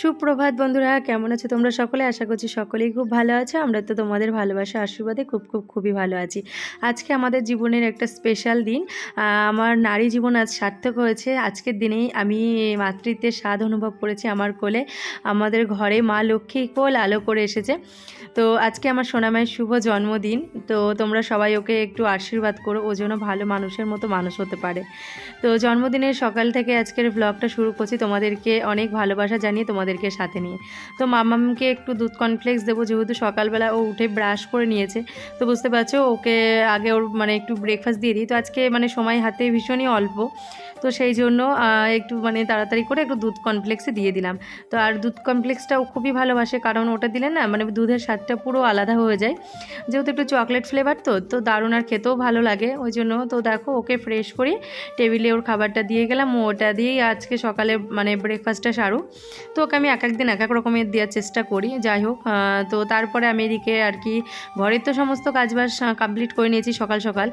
সুপ্রভাত বন্ধুরা, কেমন আছো তোমরা সকলে? আশা করছি সকলেই খুব ভালো আছো। আমরা তো তোমাদের ভালোবাসা আশীর্বাদে খুব খুব, খুবই ভালো আছি। আজকে আমাদের জীবনের একটা স্পেশাল দিন। আমার নারী জীবন আজ সার্থক হয়েছে। আজকের দিনেই আমি মাতৃত্বের স্বাদ অনুভব করেছি আমার কোলে। আমাদের ঘরে মা লক্ষ্মী কোল আলো করে এসেছে। তো আজকে আমার সোনামায়ের শুভ জন্মদিন। তো তোমরা সবাই ওকে একটু আশীর্বাদ করো, ও যেন ভালো মানুষের মতো মানুষ হতে পারে। তো জন্মদিনের সকাল থেকে আজকের ব্লগটা শুরু করছি। তোমাদেরকে অনেক ভালোবাসা জানিয়ে তোমাদেরকে সাথে নিয়ে। তো মামামকে একটু দুধ কনফ্লেক্স দেবো, যেহেতু সকালবেলা ও উঠে ব্রাশ করে নিয়েছে। তো বুঝতে পারছ, ওকে আগে ওর মানে একটু ব্রেকফাস্ট দিয়ে দিই। তো আজকে মানে সময় হাতে ভীষণই অল্প। তো সেই জন্য একটু মানে তাড়াতাড়ি করে একটু দুধ কমপ্লেক্সে দিয়ে দিলাম। তো আর দুধ কমপ্লেক্সটাও খুবই ভালোবাসে, কারণ ওটা দিলে না মানে দুধের স্বাদটা পুরো আলাদা হয়ে যায়। যেহেতু একটু চকলেট ফ্লেভার তো তো দারুণ আর খেতেও ভালো লাগে। ওই জন্য তো দেখো ওকে ফ্রেশ করি টেবিলে ওর খাবারটা দিয়ে গেলাম। ও ওটা দিয়েই আজকে সকালে মানে ব্রেকফাস্টটা সারু। তো ওকে আমি এক এক দিন এক এক রকমের দেওয়ার চেষ্টা করি। যাই হোক তো তারপরে আমি এদিকে আর কি ঘরের তো সমস্ত কাজবাজ কমপ্লিট করে নিয়েছি সকাল সকাল।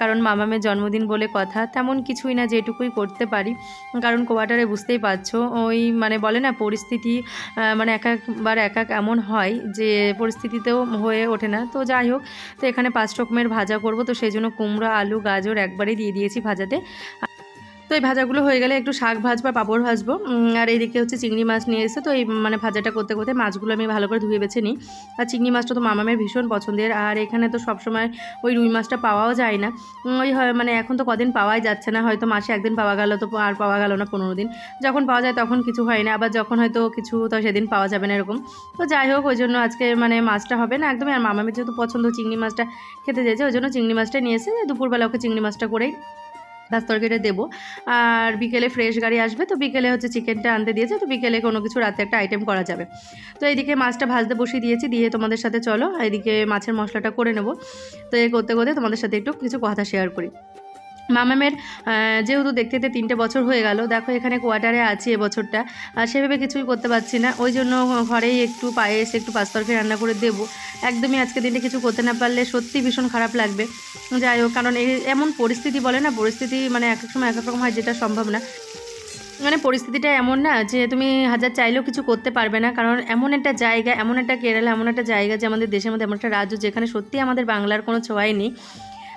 কারণ মামামের জন্মদিন বলে কথা, তেমন কিছুই না যেটুকুই করতে পারি। কারণ কোয়ার্টারে বুঝতেই পারছ, ওই মানে বলে না, পরিস্থিতি মানে এক একবার এক এক এমন হয় যে পরিস্থিতিতেও হয়ে ওঠে না। তো যাই হোক, তো এখানে পাঁচ রকমের ভাজা করব। তো সেই জন্য কুমড়ো, আলু, গাজর একবারেই দিয়ে দিয়েছি ভাজাতে। তো এই ভাজাগুলো হয়ে গেলে একটু শাক ভাজবো আর পাঁপড় ভাজবো। আর এইদিকে হচ্ছে চিংড়ি মাছ নিয়ে এসে তো এই মানে ভাজাটা করতে করতে মাছগুলো আমি ভালো করে ধুয়ে বেছে নিই। আর চিংড়ি মাছটা তো মামামের ভীষণ পছন্দের, আর এখানে তো সবসময় ওই রুই মাছটা পাওয়াও যায় না। ওই মানে এখন তো কদিন পাওয়াই যাচ্ছে না, হয়তো মাসে একদিন পাওয়া গেল তো আর পাওয়া গেল না পনেরো দিন। যখন পাওয়া যায় তখন কিছু হয় না, আবার যখন হয়তো কিছু তো সেদিন পাওয়া যাবে না এরকম। তো যাই হোক, ওই জন্য আজকে মানে মাছটা হবে না একদমই, আর মামামের যেহেতু পছন্দ চিংড়ি মাছটা খেতে চাইছে ওই জন্য চিংড়ি মাছটা নিয়ে এসে দুপুরবেলা ওকে চিংড়ি মাছটা করেই তরকারিটা দেবো। আর বিকেলে ফ্রেশ গাড়ি আসবে, তো বিকেলে হচ্ছে চিকেনটা আনতে দিয়েছে, তো বিকেলে কোনো কিছু রাতে একটা আইটেম করা যাবে। তো এইদিকে মাছটা ভাজতে বসিয়ে দিয়েছি, দিয়ে তোমাদের সাথে চলো, এইদিকে মাছের মশলাটা করে নেব। তো এই করতে করতে তোমাদের সাথে একটু কিছু কথা শেয়ার করি। মামামের যেহেতু দেখতে দেখতে তিনটে বছর হয়ে গেল, দেখো এখানে কোয়ার্টারে আছি এবছরটা আর সেভাবে কিছুই করতে পারছি না। ওই জন্য ঘরেই একটু পায়েস, একটু পাঁচ তরকারি রান্না করে দেবো। একদমই আজকে দিনটা কিছু করতে না পারলে সত্যি ভীষণ খারাপ লাগবে। যাই হোক, কারণ এমন পরিস্থিতি বলে না, পরিস্থিতি মানে এক এক সময় এক এক রকম হয়, যেটা সম্ভব না। মানে পরিস্থিতিটা এমন না যে তুমি হাজার চাইলেও কিছু করতে পারবে না, কারণ এমন একটা জায়গা, এমন একটা কেরালা, এমন একটা জায়গা যে আমাদের দেশের মধ্যে, এমন একটা রাজ্য যেখানে সত্যি আমাদের বাংলার কোনো ছোঁয়াই নেই।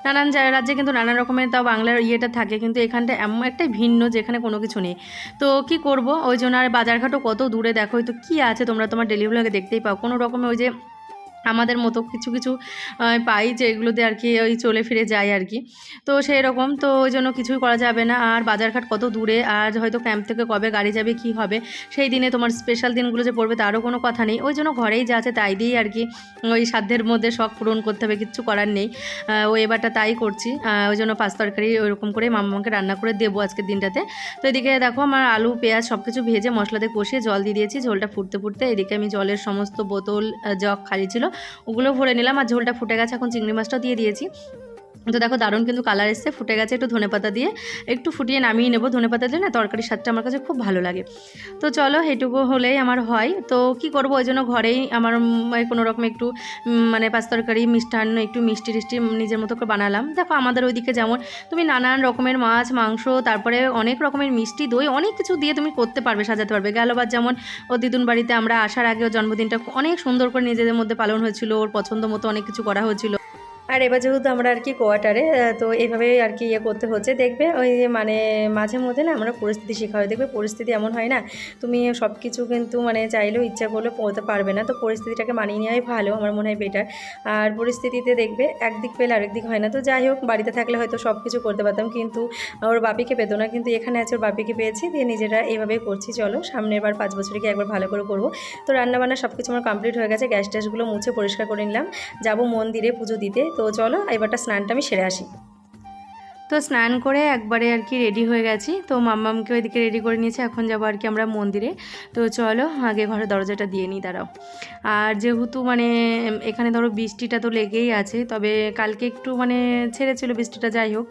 নানান রাজ্যে কিন্তু নানা রকমের তাও বাংলার ইয়েটা থাকে, কিন্তু এখানটা এমন একটাই ভিন্ন যেখানে কোনো কিছু নেই। তো কি করব? ওই জন্য আর বাজারঘাটও কত দূরে দেখো, তো কি আছে তোমরা তোমার ডেলিভারি দেখতেই পাও। কোনো রকমের ওই যে আমাদের মতো কিছু কিছু পাই যেগুলোতে আর কি ওই চলে ফিরে যায় আর কি। তো সেই রকম তো ওই জন্য কিছুই করা যাবে না। আর বাজারঘাট কত দূরে? আর হয়তো ক্যাম্প থেকে কবে গাড়ি যাবে, কি হবে? সেই দিনে তোমার স্পেশাল দিনগুলো যে পড়বে তারও কোনো কথা নেই। ওই জন্য ঘরেই যা আছে তাই দিয়েই আর কি ওই সাধ্যের মধ্যে শখ পূরণ করতে হবে, কিচ্ছু করার নেই। ও এবারটা তাই করছি। ওই জন্য পাঁচ তরকারি ওইরকম করে মামাকে রান্না করে দেবো আজকের দিনটাতে। তো এদিকে দেখো আমার আলু, পেঁয়াজ সব কিছু ভেজে মশলাতে কষিয়ে জল দিয়ে দিয়েছি। ঝোলটা ফুটতে ফুটতে এদিকে আমি জলের সমস্ত বোতল জগ খালি ছিল। ওগুলো ভরে নিলাম আর ঝোলটা ফুটে গেছে এখন চিংড়ি মাছটাও দিয়ে দিয়েছি। তো দেখো দারুণ কিন্তু কালার এসছে। ফুটে গেছে একটু ধনেপাতা দিয়ে। একটু ফুটিয়ে নামিয়ে নেব ধনেপাতা দিয়ে না তরকারির স্বাদটা আমার কাছে খুব ভালো লাগে। তো চলো এটুকু হলেই আমার হয়। তো কি করব? ওই জন্য ঘরেই আমার কোনো রকম একটু মানে পাঁচ তরকারি, মিষ্টান্ন, একটু মিষ্টি টিষ্টি নিজের মতো করে বানালাম। দেখো আমাদের ওইদিকে যেমন তুমি নানান রকমের মাছ, মাংস, তারপরে অনেক রকমের মিষ্টি দই, অনেক কিছু দিয়ে তুমি করতে পারবে, সাজাতে পারবে। গেলবার যেমন ও দিদুন বাড়িতে আমরা আসার আগে জন্মদিনটা অনেক সুন্দর করে নিজেদের মধ্যে পালন হয়েছিল। ওর পছন্দ মতো অনেক কিছু করা হয়েছিল। আর এবার যেহেতু আমরা আর কি কোয়ার্টারে তো এইভাবে আর কি ইয়ে করতে হচ্ছে। দেখবে ওই মানে মাঝে মধ্যে না আমরা পরিস্থিতি শেখা হয় দেখবে পরিস্থিতি এমন হয় না, তুমি সব কিছু কিন্তু মানে চাইলেও ইচ্ছা করলেও পড়তে পারবে না। তো পরিস্থিতিটাকে মানিয়ে নেওয়াই ভালো, আমার মনে হয় বেটার আর পরিস্থিতিতে দেখবে একদিক পেলে আরেক দিক হয় না। তো যাই হোক, বাড়িতে থাকলে হয়তো সব কিছু করতে পারতাম, কিন্তু ওর বাপিকে পেতো না। কিন্তু এখানে আছে ওর বাপিকে পেয়েছি, দিয়ে নিজেরা এইভাবেই করছি, চলো। সামনের বার পাঁচ বছরে কি একবার ভালো করে করব। তো রান্নাবান্না সব কিছু আমার কমপ্লিট হয়ে গেছে। গ্যাস ট্যাসগুলো মুছে পরিষ্কার করে নিলাম। যাব মন্দিরে পুজো দিতে। তো চলো, এবারটা স্নানটা আমি সেরে আসি। তো স্নান করে একবারে আর কি রেডি হয়ে গেছি। তো মাম্মামকে ওইদিকে রেডি করে নিয়েছি, এখন যাব আর কি আমরা মন্দিরে। তো চলো, আগে ঘরে দরজাটা দিয়ে নিই, দাঁড়াও। আর যেহেতু মানে এখানে ধরো বৃষ্টিটা তো লেগেই আছে, তবে কালকে একটু মানে ছেড়েছিল বৃষ্টিটা, যাই হোক।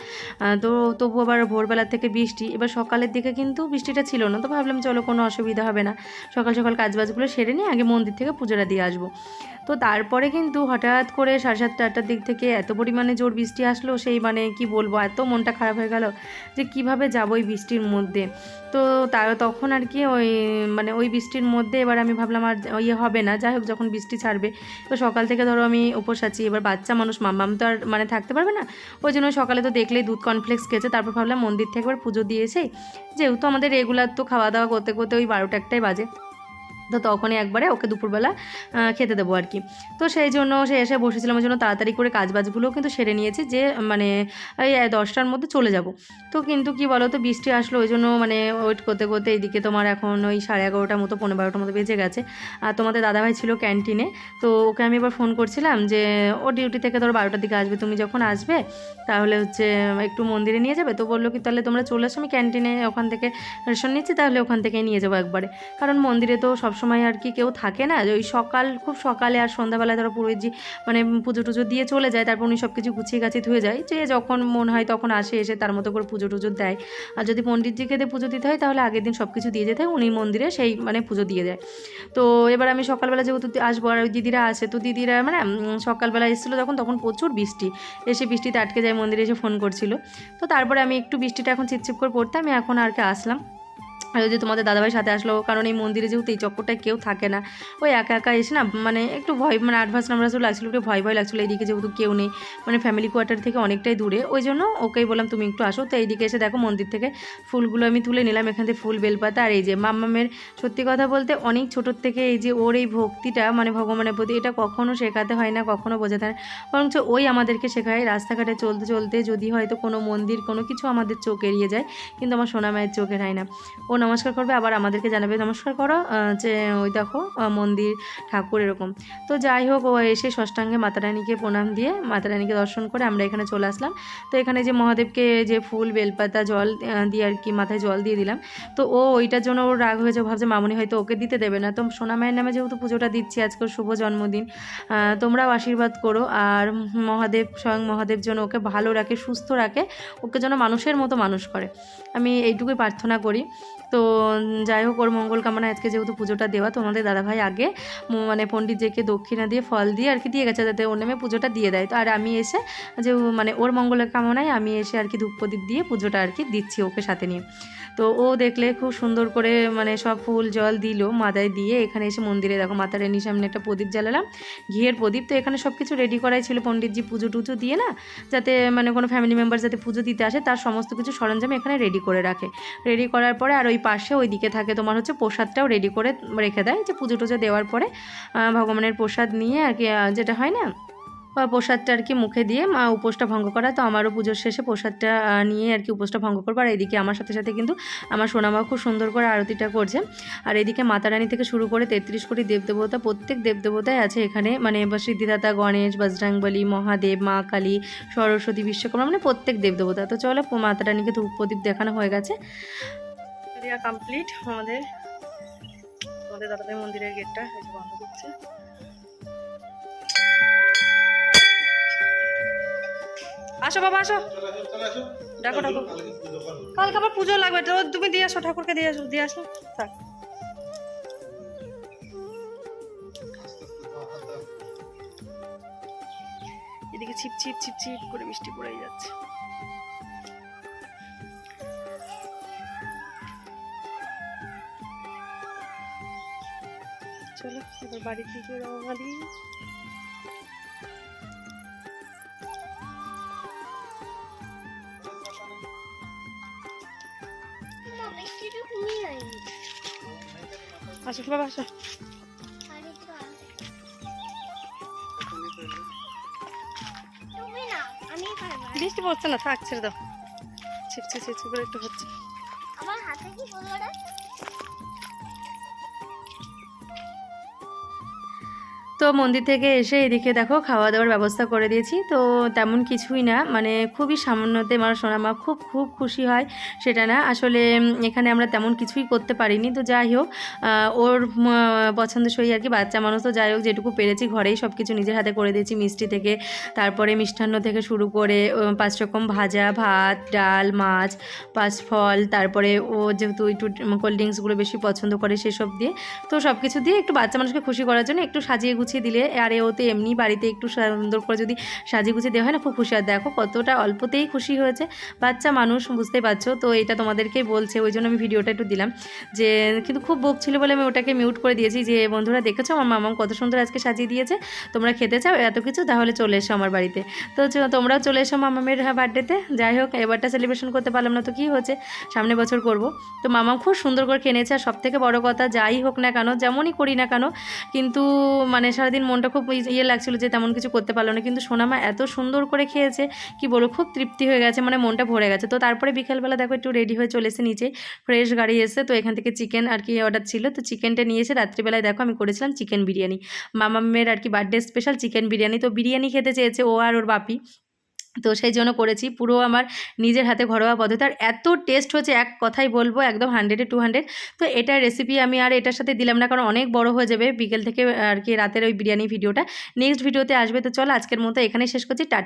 তো তবু আবার ভোরবেলা থেকে বৃষ্টি। এবার সকালের দিকে কিন্তু বৃষ্টিটা ছিল না, তো ভাবলাম চলো কোনো অসুবিধা হবে না। সকাল সকাল কাজবাজগুলো সেরে নিয়ে আগে মন্দির থেকে পুজোটা দিয়ে আসব। তো তারপরে কিন্তু হঠাৎ করে সাড়ে সাতটা আটটার দিক থেকে এত পরিমাণে জোর বৃষ্টি আসলো, সেই মানে কি বলব, এত মনটা খারাপ হয়ে গেল যে কীভাবে যাব ওই বৃষ্টির মধ্যে। তো তার তখন আর কি ওই মানে ওই বৃষ্টির মধ্যে এবার আমি ভাবলাম আর ইয়ে হবে না, যাই হোক যখন বৃষ্টি ছাড়বে, তো সকাল থেকে ধরো আমি উপোস আছি, এবার বাচ্চা মানুষ মাম্মাম তো আর মানে থাকতে পারবে না, ওই জন্য সকালে তো দেখলেই দুধ কনফ্লেক্স খেয়েছে, তারপর ভাবলাম মন্দির থেকে একবার পুজো দিয়েছে, যেহেতু আমাদের রেগুলার তো খাওয়া দাওয়া করতে করতে ওই বারোটা একটাই বাজে। তো তখনই একবারে ওকে দুপুরবেলা খেতে দেবো আর কি। তো সেই জন্য সে এসে বসেছিলাম ওই জন্য তাড়াতাড়ি করে কাজবাজগুলোও কিন্তু সেরে নিয়েছি যে মানে এই দশটার মধ্যে চলে যাব। তো কিন্তু কি বলো তো বৃষ্টি আসলো ওই জন্য মানে ওয়েট করতে করতে এইদিকে তোমার এখন ওই সাড়ে এগারোটার মতো পনেরো বারোটার মতো বেজে গেছে। আর তোমাদের দাদাভাই ছিল ক্যান্টিনে, তো ওকে আমি এবার ফোন করছিলাম যে ও ডিউটি থেকে ধরো বারোটার দিকে আসবে, তুমি যখন আসবে, তাহলে হচ্ছে একটু মন্দিরে নিয়ে যাবে? তো বলল কি, তাহলে তোমরা চলে আসো আমি ক্যান্টিনে ওখান থেকে রেশন নিচ্ছি, তাহলে ওখান থেকে নিয়ে যাব একবারে। কারণ মন্দিরে তো সবসময় আর কি কেউ থাকে না। যে ওই সকাল, খুব সকালে আর সন্ধ্যাবেলায় ধরো পুরোহিতজি মানে পুজো টুজো দিয়ে চলে যায়, তারপর উনি সব কিছু গুছিয়ে গাছিয়ে ধুয়ে যায়। যে যখন মন হয় তখন আসে, এসে তার মতো করে পুজো টুজো দেয়। আর যদি পণ্ডিতজিকে পুজো দিতে হয় তাহলে আগের দিন সব কিছু দিয়ে যেতে হয়, উনি মন্দিরে সেই মানে পুজো দিয়ে যায়। তো এবার আমি সকালবেলা যেহেতু আসব আর ওই দিদিরা আসে তো দিদিরা মানে সকালবেলা এসেছিল যখন তখন প্রচুর বৃষ্টি। এসে বৃষ্টিতে আটকে যায়, মন্দিরে এসে ফোন করছিল। তো তারপরে আমি একটু বৃষ্টিটা এখন চিপচিপ করে পড়তে আমি এখন আর কি আসলাম। আর ওই যে তোমাদের দাদাভাই সাথে আসলো, কারণ এই মন্দিরে যেহেতু এই চক্করটায় কেউ থাকে না, ওই একা একা এসে না মানে একটু ভয় মানে আডভান্স নাম্বার লাগছিল, একটু ভয় ভয় লাগছিল, এইদিকে যেহেতু কেউ নেই মানে ফ্যামিলি কোয়ার্টার থেকে অনেকটাই দূরে, ওই জন্য ওকেই বললাম তুমি একটু আসো, তো এইদিকে এসে দেখো মন্দির থেকে ফুলগুলো আমি তুলে নিলাম, এখান থেকে ফুল বেলপাতা, আর এই যে মাম্মামের সত্যি কথা বলতে অনেক ছোটোর থেকে এই যে ওর এই ভক্তিটা মানে ভগবানের প্রতি, এটা কখনো শেখাতে হয় না, কখনো বোঝাতে হয় বরঞ্চ ওই আমাদেরকে শেখায়, রাস্তাঘাটে চলতে চলতে যদি হয়তো কোনো মন্দির কোনো কিছু আমাদের চোখ এড়িয়ে যায়, কিন্তু আমার সোনা মায়ের চোখ এড়ায় না। ও নমস্কার করবে, আবার আমাদেরকে জানাবে, নমস্কার করো যে ওই দেখো মন্দির, ঠাকুর, এরকম। তো যাই হোক, ও এসে ষষ্ঠাঙ্গে মাতারানীকে প্রণাম দিয়ে মাতারানীকে দর্শন করে আমরা এখানে চলে আসলাম। তো এখানে যে মহাদেবকে যে ফুল, বেলপাতা, জল দিয়ে আর কি মাথায় জল দিয়ে দিলাম। তো ও ওইটার জন্য ওর রাগ হয়েছে ভাবছে, মামনি হয়তো ওকে দিতে দেবে না। তো সোনা মায়ের নামে যেহেতু পুজোটা দিচ্ছি, আজকে শুভ জন্মদিন তোমরাও আশীর্বাদ করো। আর মহাদেব, স্বয়ং মহাদেব যেন ওকে ভালো রাখে, সুস্থ রাখে, ওকে যেন মানুষের মতো মানুষ করে। আমি এইটুকুই প্রার্থনা করি। তো যাই হোক, ওর মঙ্গল কামনা আজকে যেহেতু পুজোটা দেওয়া তোমাদের দাদাভাই আগে মানে পণ্ডিতজিকে দক্ষিণা দিয়ে ফল দিয়ে আর কি দিয়ে গেছে, যাতে ওর নামে পুজোটা দিয়ে দেয়। তো আর আমি এসে যে মানে ওর মঙ্গলের কামনায় আমি এসে আর কি ধূপ প্রদীপ দিয়ে পুজোটা আর কি দিচ্ছি ওকে সাথে নিয়ে। তো ও দেখলে খুব সুন্দর করে মানে সব ফুল জল দিল মাথায় দিয়ে। এখানে এসে মন্দিরে দেখো মাতা রানীর সামনে একটা প্রদীপ জ্বালালাম, ঘিয়ের প্রদীপ। তো এখানে সব কিছু রেডি করাই ছিল পণ্ডিতজি পুজো টুজো দিয়ে না, যাতে মানে কোনো ফ্যামিলি মেম্বার যাতে পুজো দিতে আসে, তার সমস্ত কিছু সরঞ্জাম এখানে রেডি করে রাখে। রেডি করার পরে আর ওই পাশে ওই দিকে থাকে তোমার হচ্ছে প্রসাদটাও রেডি করে রেখে দেয়। যে পুজো টুজো দেওয়ার পরে ভগবানের প্রসাদ নিয়ে আর কি যেটা হয় না প্রসাদটা আর কি মুখে দিয়ে, মা উপোসটা ভঙ্গ করা তো আমারও পুজোর শেষে প্রসাদটা নিয়ে আর কি উপোসটা ভঙ্গ করব। আর এদিকে আমার সাথে সাথে কিন্তু আমার সোনামা খুব সুন্দর করে আরতিটা করছে। আর এদিকে মাতারানী থেকে শুরু করে তেত্রিশ কোটি দেবদেবতা, প্রত্যেক দেবদেবতাই আছে এখানে। মানে সিদ্ধিদাতা, গণেশ, বজরাংবলী, মহাদেব, মা কালী, সরস্বতী, বিশ্বকর্মা মানে প্রত্যেক দেবদেবতা। তো চলো মাতারানীকে ধূপ প্রদীপ দেখানো হয়ে গেছে। কমপ্লিট আমাদের আমাদের দাদাদের মন্দিরের গেটটা বন্ধ করছে। আসো বাবা, আসো। ডাকো ডাকো। কালকে আবার পুজো লাগবে। তো তুমি দিয়ে আসো, ঠাকুরকে দিয়ে আসো দিয়ে আসো। থাক। এদিকে ছিপ ছিপ ছিপ ছিপ করে বৃষ্টি পড়েই যাচ্ছে। চলো এবার বাড়ির দিকে রওনা দিই। আসো বাবা আসো। বৃষ্টি পড়ছে না থাক ছেড়ে দাও। ছিপছে ছিপছে করে একটু হচ্ছে। আমার হাতে কি তো মন্দির থেকে এসে এদিকে দেখো খাওয়া দাওয়ার ব্যবস্থা করে দিয়েছি। তো তেমন কিছুই না মানে খুবই সামান্যতে আমার সোনামা খুব খুব খুশি হয়, সেটা না। আসলে এখানে আমরা তেমন কিছুই করতে পারিনি, তো যাই হোক ওর পছন্দসই আর কি বাচ্চা মানুষ। তো যাই হোক, যেটুকু পেরেছি ঘরেই সব কিছু নিজের হাতে করে দিয়েছি, মিষ্টি থেকে, তারপরে মিষ্টান্ন থেকে শুরু করে পাঁচ রকম ভাজা, ভাত, ডাল, মাছ, পাঁচ ফল, তারপরে ও যেহেতু একটু কোল্ড ড্রিঙ্কসগুলো বেশি পছন্দ করে সেসব দিয়ে, তো সব কিছু দিয়ে একটু বাচ্চা মানুষকে খুশি করার জন্য একটু সাজিয়ে গুছিয়ে গুছিয়ে দিলে, আর ও তো এমনি বাড়িতে একটু সুন্দর করে যদি সাজিয়ে গুছিয়ে দেওয়া হয় না, খুব খুশি। হয় দেখো কতটা অল্পতেই খুশি হয়েছে। বাচ্চা মানুষ, বুঝতেই পারছ? তো এটা তোমাদেরকেই বলছে, ওই জন্য আমি ভিডিওটা একটু দিলাম যে, কিন্তু খুব বোক ছিল বলে আমি ওটাকে মিউট করে দিয়েছি যে, বন্ধুরা দেখেছ? আমার মামাম কত সুন্দর আজকে সাজিয়ে দিয়েছে। তোমরা খেতে চাও? এত কিছু? তাহলে চলে এসো আমার বাড়িতে। তো তোমরাও চলে এসো মামামের বার্থডেতে যাই হোক, এবারটা সেলিব্রেশন করতে পারলাম না, তো কী হয়েছে সামনে বছর করব। তো মামাম খুব সুন্দর করে কিনেছে, আর সব থেকে বড় কথা, যাই হোক না কেন, যেমনই করি না কেন, কিন্তু মানে সারাদিন মনটা খুব ইয়ে লাগছিল যে তেমন কিছু করতে পারল না। কিন্তু সোনামা এত সুন্দর করে খেয়েছে, কি বলো খুব তৃপ্তি হয়ে গেছে মানে মনটা ভরে গেছে। তো তারপরে বিকেলবেলা দেখো একটু রেডি হয়ে চলে এসে নিচে ফ্রেশ গাড়ি এসে তো এখান থেকে চিকেন আর কি অর্ডার ছিল। তো চিকেনটা নিয়ে এসে রাত্রিবেলায় দেখো আমি করেছিলাম চিকেন বিরিয়ানি। মামামের আর কি বার্থডে স্পেশাল চিকেন বিরিয়ানি। তো বিরিয়ানি খেতে চেয়েছে ও আর ওর বাপি। তো সেই জন্য করেছি। পুরো আমার নিজের হাতে ঘরোয়া পদ্ধতি। আর এত টেস্ট হচ্ছে, এক কথাই বলব, একদম হান্ড্রেডে টু হান্ড্রেড তো এটার রেসিপি আমি আর এটার সাথে দিলাম না, কারণ অনেক বড় হয়ে যাবে। বিকেল থেকে আর কি রাতের ওই বিরিয়ানি ভিডিওটা। নেক্সট ভিডিওতে আসবে। তো চলো আজকের মতো এখানে শেষ করছি। টাটা।